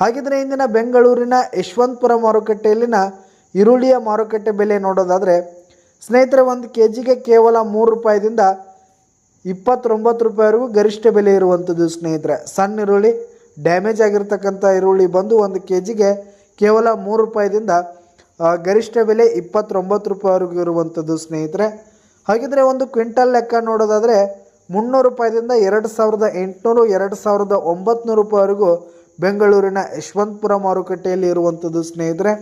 ಹಾಗಿದ್ರೆ ಇಂದಿನ ಬೆಂಗಳೂರಿನ ಯಶವಂತಪುರ ಮಾರುಕಟ್ಟೆಯಲ್ಲಿನ ಈರುಳ್ಳಿಯ ಮಾರುಕಟ್ಟೆ ಬೆಲೆ ನೋಡೋದಾದರೆ, ಸ್ನೇಹಿತರೆ, ಒಂದು ಕೆ ಜಿಗೆ ಕೇವಲ ಮೂರು ರೂಪಾಯಿದಿಂದ ಇಪ್ಪತ್ತೊಂಬತ್ತು ರೂಪಾಯಿವರೆಗೂ ಗರಿಷ್ಠ ಬೆಲೆ ಇರುವಂಥದ್ದು ಸ್ನೇಹಿತರೆ. ಸಣ್ಣ ಈರುಳ್ಳಿ ಡ್ಯಾಮೇಜ್ ಆಗಿರ್ತಕ್ಕಂಥ ಈರುಳ್ಳಿ ಬಂದು ಒಂದು ಕೆ ಜಿಗೆ ಕೇವಲ ಮೂರು ರೂಪಾಯಿದಿಂದ ಗರಿಷ್ಠ ಬೆಲೆ ಇಪ್ಪತ್ತೊಂಬತ್ತು ರೂಪಾಯಿವರೆಗೂ ಇರುವಂಥದ್ದು ಸ್ನೇಹಿತರೆ. ಹಾಗಿದ್ರೆ ಒಂದು ಕ್ವಿಂಟಲ್ ಲೆಕ್ಕ ನೋಡೋದಾದರೆ, ಮುನ್ನೂರು ರೂಪಾಯಿದಿಂದ ಎರಡು ಸಾವಿರದ ಎಂಟುನೂರು, ಎರಡು ಸಾವಿರದ ಒಂಬತ್ತು ರೂಪಾಯಿವರೆಗೂ ಬೆಂಗಳೂರಿನ ಯಶವಂತಪುರ ಮಾರುಕಟ್ಟೆಯಲ್ಲಿ ಇರುವಂಥದ್ದು ಸ್ನೇಹಿತರೆ.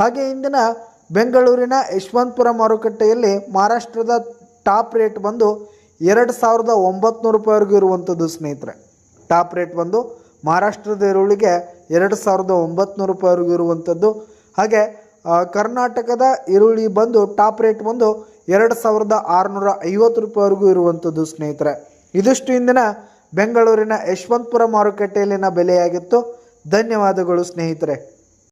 ಹಾಗೆ ಇಂದಿನ ಬೆಂಗಳೂರಿನ ಯಶವಂತಪುರ ಮಾರುಕಟ್ಟೆಯಲ್ಲಿ ಮಹಾರಾಷ್ಟ್ರದ ಟಾಪ್ ರೇಟ್ ಬಂದು ಎರಡು ಸಾವಿರದ ಒಂಬತ್ತು ರೂಪಾಯಿವರೆಗೂ ಇರುವಂಥದ್ದು ಸ್ನೇಹಿತರೆ. ಟಾಪ್ ರೇಟ್ ಬಂದು ಮಹಾರಾಷ್ಟ್ರದ ಈರುಳ್ಳಿಗೆ ಎರಡು ಸಾವಿರದ ಒಂಬತ್ತು ರೂಪಾಯಿವರೆಗೂ ಇರುವಂಥದ್ದು ಹಾಗೆ ಕರ್ನಾಟಕದ ಈರುಳ್ಳಿ ಬಂದು ಟಾಪ್ ರೇಟ್ ಬಂದು ಎರಡು ಸಾವಿರದ ಆರುನೂರ ಐವತ್ತು ರೂಪಾಯಿವರೆಗೂ ಇರುವಂಥದ್ದು ಸ್ನೇಹಿತರೆ. ಇದಿಷ್ಟು ಇಂದಿನ ಬೆಂಗಳೂರಿನ ಯಶವಂತಪುರ ಮಾರುಕಟ್ಟೆಯಲ್ಲಿನ ಬೆಲೆಯಾಗಿತ್ತು. ಧನ್ಯವಾದಗಳು ಸ್ನೇಹಿತರೆ.